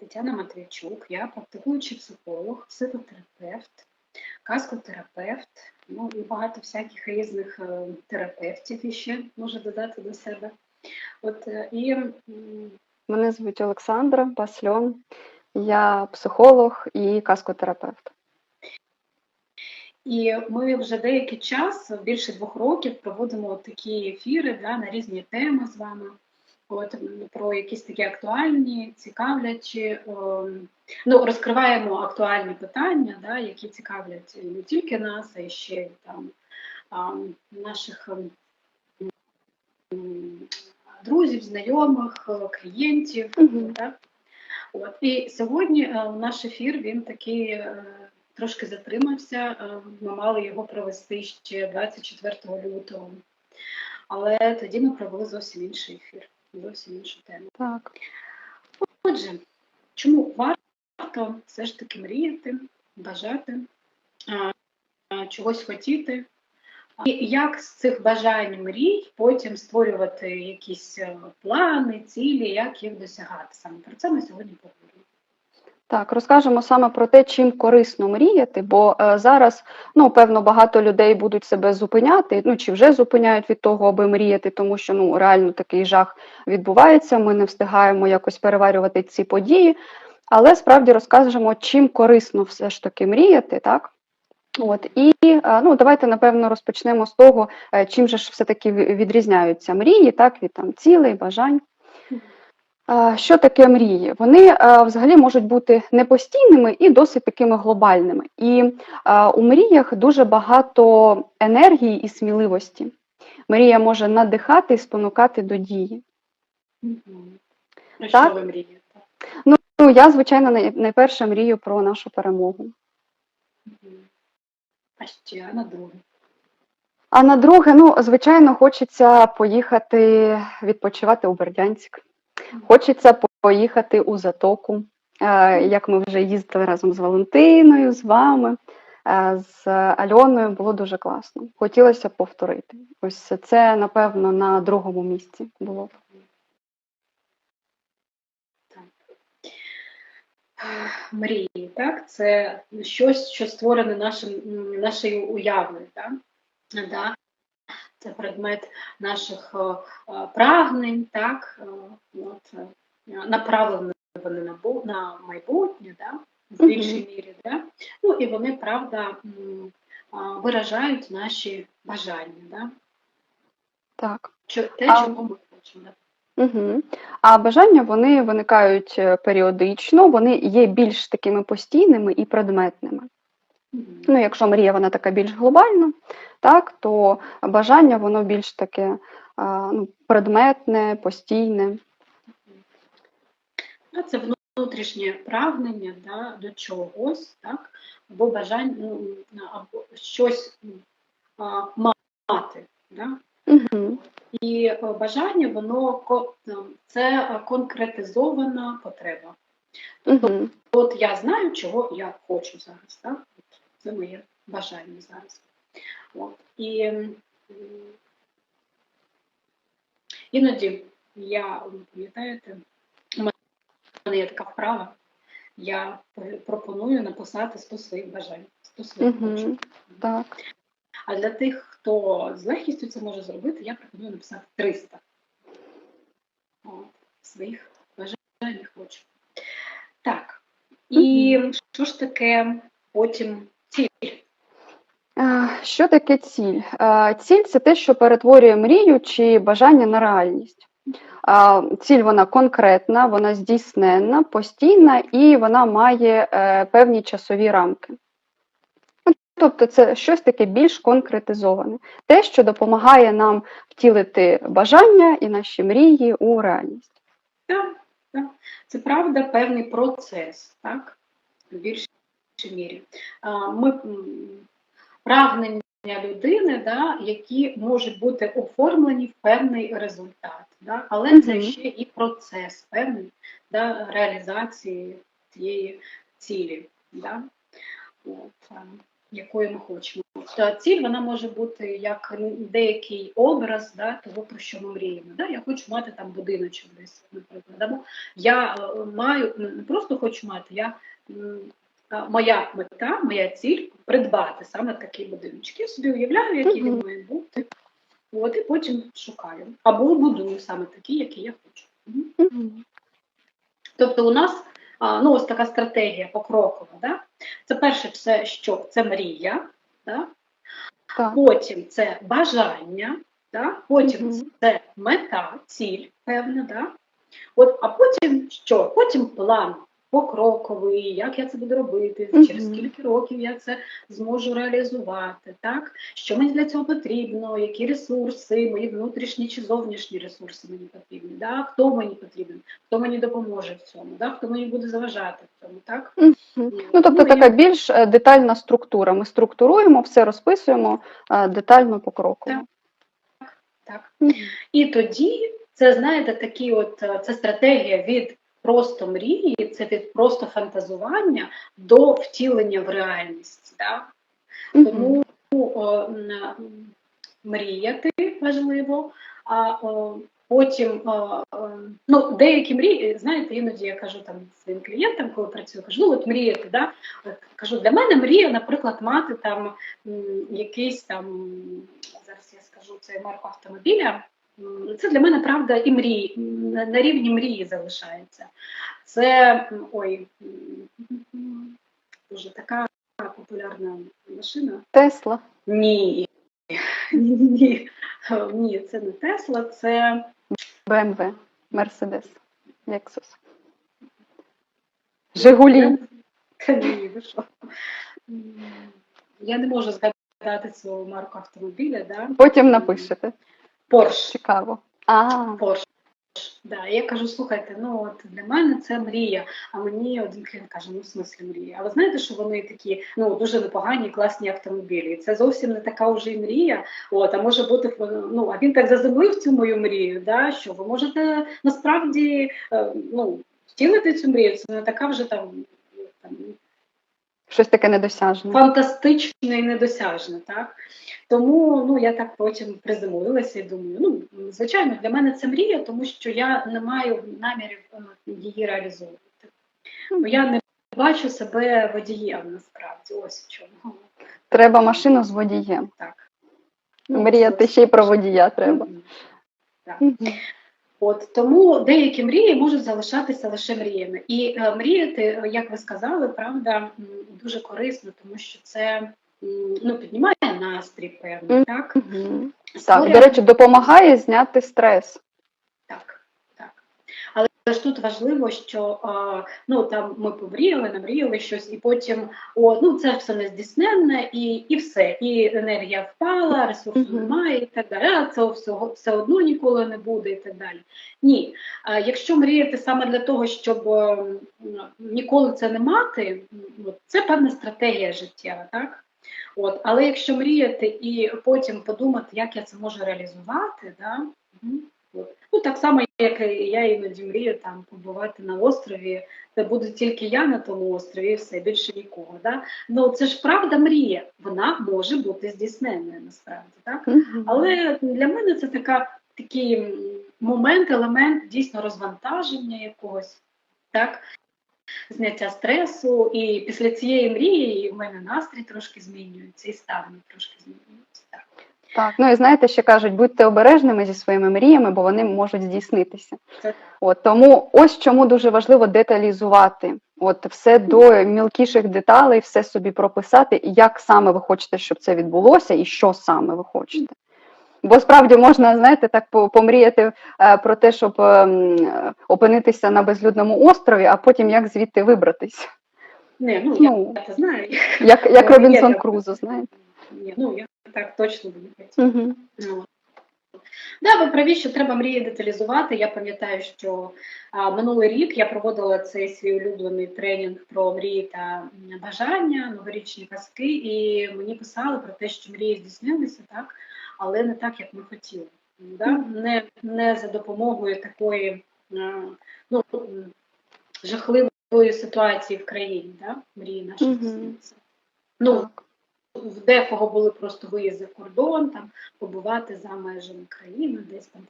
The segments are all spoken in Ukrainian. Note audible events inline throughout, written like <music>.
Тетяна Матвійчук, я практикуючий психолог, психотерапевт, казкотерапевт, ну і багато всяких різних е, терапевтів іще можу додати до себе. От е, і Мене звуть Олександра Басльон. Я психолог і каскотерапевт. І ми вже деякий час, більше двох років, проводимо такі ефіри да, на різні теми з вами. От про якісь такі актуальні, цікавлячі, ем, ну розкриваємо актуальні питання, да, які цікавлять не тільки нас, а й ще й там а, наших ем, друзів, знайомих, е, клієнтів. Мгм. Так? От. І сьогодні е, наш ефір він такий е, трошки затримався. Ми мали його провести ще 24 лютого. Але тоді ми провели зовсім інший ефір, зовсім іншу тему. Так. Отже, чому варто все ж таки мріяти, бажати, чогось хотіти? І як з цих бажань мрій потім створювати якісь е, плани, цілі, як їх досягати? Саме про це ми сьогодні поговоримо. Так, розкажемо саме про те, чим корисно мріяти, бо е, зараз, ну, певно, багато людей будуть себе зупиняти, ну чи вже зупиняють від того, аби мріяти, тому що ну реально такий жах відбувається. Ми не встигаємо якось переварювати ці події. Але справді розкажемо, чим корисно все ж таки мріяти, так? От і е, ну давайте напевно розпочнемо з того, е, чим же ж все-таки відрізняються мрії, так, від там цілей, бажань. Що таке мрії? Вони е, взагалі можуть бути непостійними і досить такими глобальними. І е, у мріях дуже багато енергії і сміливості. Мрія може надихати і спонукати до дії. Про Так. що ви мрієте? Ну, я, звичайно, найперше мрію про нашу перемогу. А ще на друге. А на друге, ну, звичайно, хочеться поїхати відпочивати у Бердянськ. Хочеться поїхати у Затоку, е, як ми вже їздили разом з Валентиною, з вами, е, з Альоною. Було дуже класно. Хотілося повторити. Ось це, напевно, на другому місці було. б. Мрії, так? Це щось, що створене нашим, нашою уявою. Так? Да? Це предмет наших е, е, прагнень, так? Е, От, направлені вони на, на майбутнє, да? в більшій мірі. Да? Ну і вони, правда, виражають наші бажання. Да? Так. Те, А- чого ми хочемо. Да? Угу. А бажання вони виникають періодично, вони є більш такими постійними і предметними. Ну, якщо мрія вона така більш глобальна, так, то бажання воно більш таке ну, предметне, постійне. Це внутрішнє прагнення да, до чогось, так? або бажання, ну, або щось а, мати. Да? Угу. І е, бажання, воно це е, конкретизована потреба. Угу. От я знаю, чого я хочу зараз. Так? Це моє бажання зараз. От. І іноді я, ви пам'ятаєте, у мене є така вправа, я пропоную написати 100 своїх бажань, 100 своїх хочу. Так. А для тих, хто з легкістю це може зробити, я пропоную написати 300 От, своїх бажань і хочу. Так. І що ж таке потім Що таке ціль? Ціль це те, що перетворює мрію чи бажання на реальність. Ціль вона конкретна, вона здійсненна, постійна і вона має е, певні часові рамки. Ну, Тобто це щось таке більш конкретизоване, те, що допомагає нам втілити бажання і наші мрії у реальність. Так, так. Це правда певний процес, так? В більшій мірі. Ми прагнення людини, да, які можуть бути оформлені в певний результат. Да? Але це ще і процес певний да, реалізації цієї цілі, да? От, якої ми хочемо. та ціль вона може бути як деякий образ да, того, про що ми мріємо. Да? Я хочу мати там будиночок десь, наприклад. Або я е, маю не просто хочу мати, я моя мета, моя ціль придбати саме такий будиночок. Я собі уявляю, який він має бути. От і потім шукаю. Або будую саме такий, який я хочу. Тобто у нас ну, ось така стратегія покрокова. Да? Це перше, все, що це мрія, да? Так. потім це бажання, да? потім це мета, ціль, певна, да? От, а потім що? Потім план покроковий, як я це буду робити, через скільки років я це зможу реалізувати, так? Що мені для цього потрібно, які ресурси, мої внутрішні чи зовнішні ресурси мені потрібні, да? хто мені потрібен, хто мені допоможе в цьому, да? хто мені буде заважати в цьому, так? Мгм. Ну, тобто Ну, така і- більш е, детальна структура. Ми структуруємо, все розписуємо е, детально по кроку. Так. Так. І тоді це, знаєте, такі от е, це стратегія від просто мрії, це від просто фантазування до втілення в реальність. Да? Тому о, мріяти важливо, а о, потім о, о, ну, деякі мрії, знаєте, іноді я кажу там своїм клієнтам, коли працюю, кажу, ну от мріяти, да? Кажу, для мене мрія, наприклад, мати там якийсь там, зараз я скажу, це марку автомобіля. Це для мене правда і мрії, на рівні мрії залишається. Це ой, дуже така популярна машина. Тесла. Ні. Ні, <laughs> ні, ні, це не Тесла, це БМВ, Мерседес, Лексус. Жигулі. Ні, ви що? Я не можу згадати цю марку автомобіля, да? Потім напишете. Порш. Цікаво. А, Порш. Да, я кажу, слухайте, ну от для мене це мрія. А мені один клієнт каже, ну в смислі мрія. А ви знаєте, що вони такі ну дуже непогані, класні автомобілі. І Це зовсім не така вже й мрія. От, а може бути ну, а він так заземлив цю мою мрію, да, що ви можете насправді е, ну, втілити цю мрію. Це не така вже там. там щось таке недосяжне. фантастичне і недосяжне, так? Тому ну, я так потім приземлилася і думаю, ну, звичайно, для мене це мрія, тому що я не маю намірів е, її реалізовувати. Бо я не бачу себе водієм насправді, ось в чому. Треба машину з водієм. Так. Мріяти ще й про водія треба. Мгм. От тому деякі мрії можуть залишатися лише мріями. І е, мріяти, як ви сказали, правда, дуже корисно, тому що це ну, піднімає настрій, певний, так? так? Мгм. Так, Створює- до речі, допомагає зняти стрес. Але ж тут важливо, що ну там ми помріяли, намріяли щось, і потім о, ну це все не здійсненне, і, і все. І енергія впала, ресурсу немає, і так далі. А це всього все одно ніколи не буде, і так далі. Ні. А, якщо мріяти саме для того, щоб ем, ніколи це не мати, це певна стратегія життєва, так? От, але якщо мріяти і потім подумати, як я це можу реалізувати, да? Ну, так само, як і я іноді мрію там побувати на острові, де буду тільки я на тому острові, і все більше нікого. Да? Ну це ж правда мрія, вона може бути здійсненною насправді. Так? Мгм. Але для мене це така, такий момент, елемент дійсно розвантаження якогось, так? зняття стресу. І після цієї мрії в мене настрій трошки змінюється, і мій трошки змінюється. Так. Ну і знаєте, ще кажуть, будьте обережними зі своїми мріями, бо вони можуть здійснитися. Так. От тому ось чому дуже важливо деталізувати. От все до мілкіших деталей, все собі прописати, як саме ви хочете, щоб це відбулося, і що саме ви хочете. Бо справді можна, знаєте, так помріяти е, про те, щоб ем, е, опинитися на безлюдному острові, а потім як звідти вибратись. Не, ну, Ну. я це знаю. Як, як Робінсон. Крузо, знаєте. Ні, ну я так точно хотіти. Угу. Ну. Да, ви праві, що треба мрії деталізувати. Я пам'ятаю, що а, минулий рік я проводила цей свій улюблений тренінг про мрії та бажання, новорічні казки, і мені писали про те, що мрії здійснилися, так, але не так, як ми хотіли. Да? Не, не за допомогою такої ну, жахливої ситуації в країні, да? мрії наші здійснилися. Ну. В декого були просто виїзди за кордон, там побувати за межами країни, десь там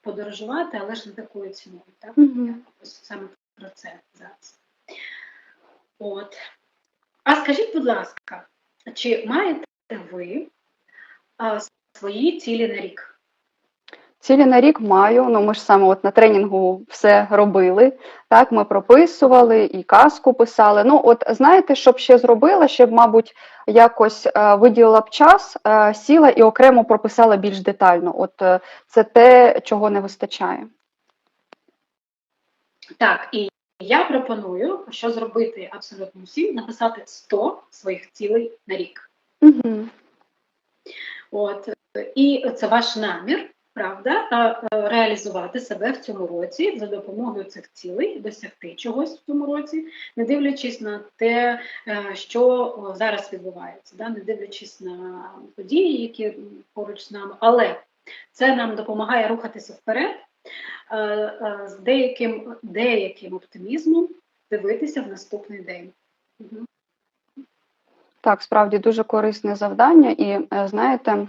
подорожувати, але ж не такою ціною. Так? Мгм. Ось саме про це зараз. От. А скажіть, будь ласка, чи маєте ви а, свої цілі на рік? Цілі на рік маю. Ну ми ж саме от на тренінгу все робили. Так, ми прописували і казку писали. Ну, от знаєте, що б ще зробила, ще б, мабуть, якось е, виділила б час, е, сіла і окремо прописала більш детально. От е, це те, чого не вистачає. Так, і я пропоную, що зробити абсолютно всім, написати 100 своїх цілей на рік. Угу. От і це ваш намір, правда, е, реалізувати себе в цьому році за допомогою цих цілей, досягти чогось в цьому році, не дивлячись на те, е, що зараз відбувається, да? не дивлячись на події, які поруч з нами, але це нам допомагає рухатися вперед е, з деяким, деяким оптимізмом дивитися в наступний день. Так, справді дуже корисне завдання, і знаєте,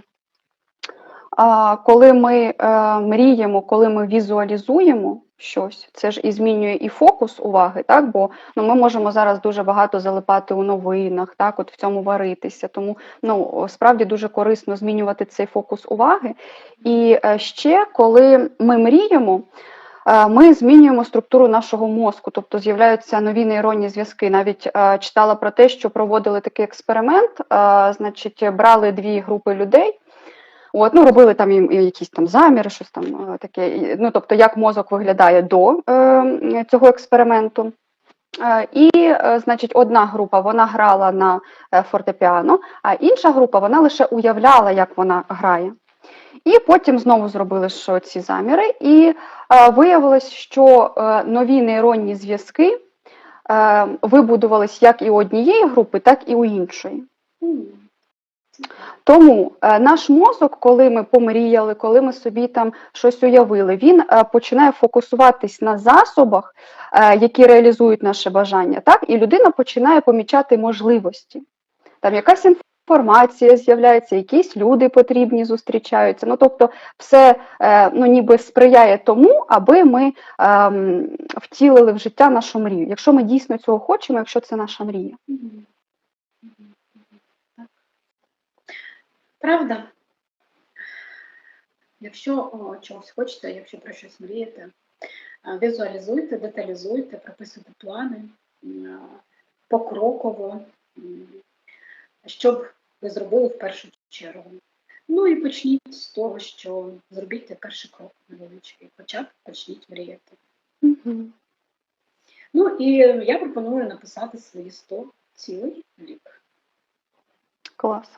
коли ми е, мріємо, коли ми візуалізуємо щось, це ж і змінює і фокус уваги, так? Бо ну, ми можемо зараз дуже багато залипати у новинах, так, от в цьому варитися. Тому ну, справді дуже корисно змінювати цей фокус уваги. І е, ще коли ми мріємо. е, Ми змінюємо структуру нашого мозку, тобто з'являються нові нейронні зв'язки. Навіть е, читала про те, що проводили такий експеримент, е, значить, брали дві групи людей. От, ну, робили там їм якісь там заміри, щось там е, таке. Ну, тобто, як мозок виглядає до е, цього експерименту. Е, І, е, значить, одна група вона грала на е, фортепіано, а інша група вона лише уявляла, як вона грає. І потім знову зробили що ці заміри, і е, виявилось, що е, нові нейронні зв'язки е, вибудувались як і у однієї групи, так і у іншої. Тому е, наш мозок, коли ми помріяли, коли ми собі там щось уявили, він е, починає фокусуватись на засобах, е, які реалізують наше бажання, так і людина починає помічати можливості. Там якась інформація з'являється, якісь люди потрібні зустрічаються. Ну тобто, все ну ніби сприяє тому, аби ми ем, втілили в життя нашу мрію. Якщо ми дійсно цього хочемо, якщо це наша мрія. Правда? Якщо о, чогось хочете, якщо про щось мрієте, візуалізуйте, деталізуйте, прописуйте плани покроково, м, що б ви зробили в першу чергу. Ну і почніть з того, що зробіть перший крок невеличкий, хоча б почніть мріяти. Угу. Ну і я пропоную написати свої 100 цілей в рік. Клас.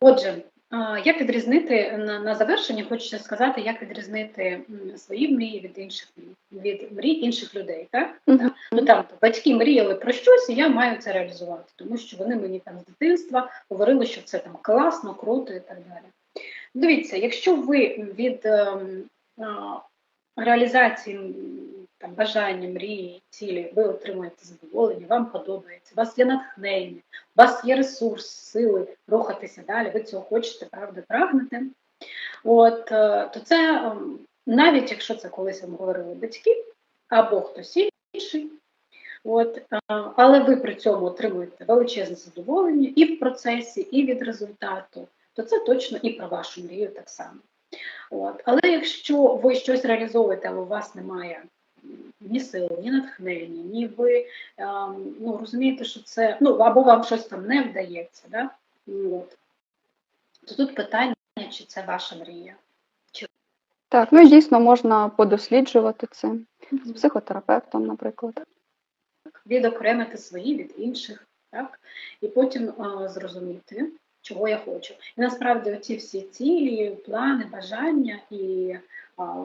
Отже, як відрізнити на, завершення, хочеться сказати, як відрізнити свої мрії від інших мрій, від мрій інших людей. Так? Мгм. Ну там батьки мріяли про щось, і я маю це реалізувати, тому що вони мені там з дитинства говорили, що це там класно, круто і так далі. Дивіться, якщо ви від ем, а, реалізації там, бажання, мрії, цілі, ви отримуєте задоволення, вам подобається, у вас є натхнення, у вас є ресурс, сили рухатися далі, ви цього хочете, правда, прагнете. От, е, то це ем, навіть якщо це колись вам говорили батьки або хтось інший, от, е, але ви при цьому отримуєте величезне задоволення і в процесі, і від результату, то це точно і про вашу мрію так само. От. Але якщо ви щось реалізовуєте, але у вас немає ні сил, ні натхнення, ні ви ем, ну, розумієте, що це, ну, або вам щось там не вдається, да? От. то тут питання, чи це ваша мрія. Так, ну і дійсно можна подосліджувати це з психотерапевтом, наприклад. відокремити свої від інших, так? і потім а, зрозуміти, чого я хочу. І насправді оці всі цілі, плани, бажання і а,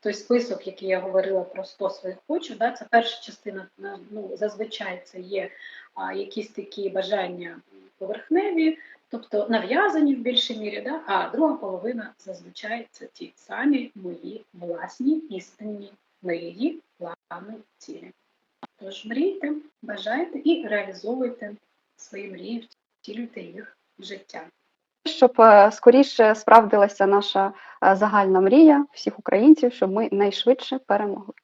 той список, який я говорила про 100 своїх хочу, да, це перша частина, ну, зазвичай це є а, якісь такі бажання поверхневі, тобто нав'язані в більшій мірі, да? а друга половина зазвичай це ті самі мої власні істинні мрії, плани, цілі. Тож мрійте, бажайте і реалізовуйте свої мрії, втілюйте їх в життя. Щоб е, скоріше справдилася наша е, загальна мрія всіх українців, щоб ми найшвидше перемогли.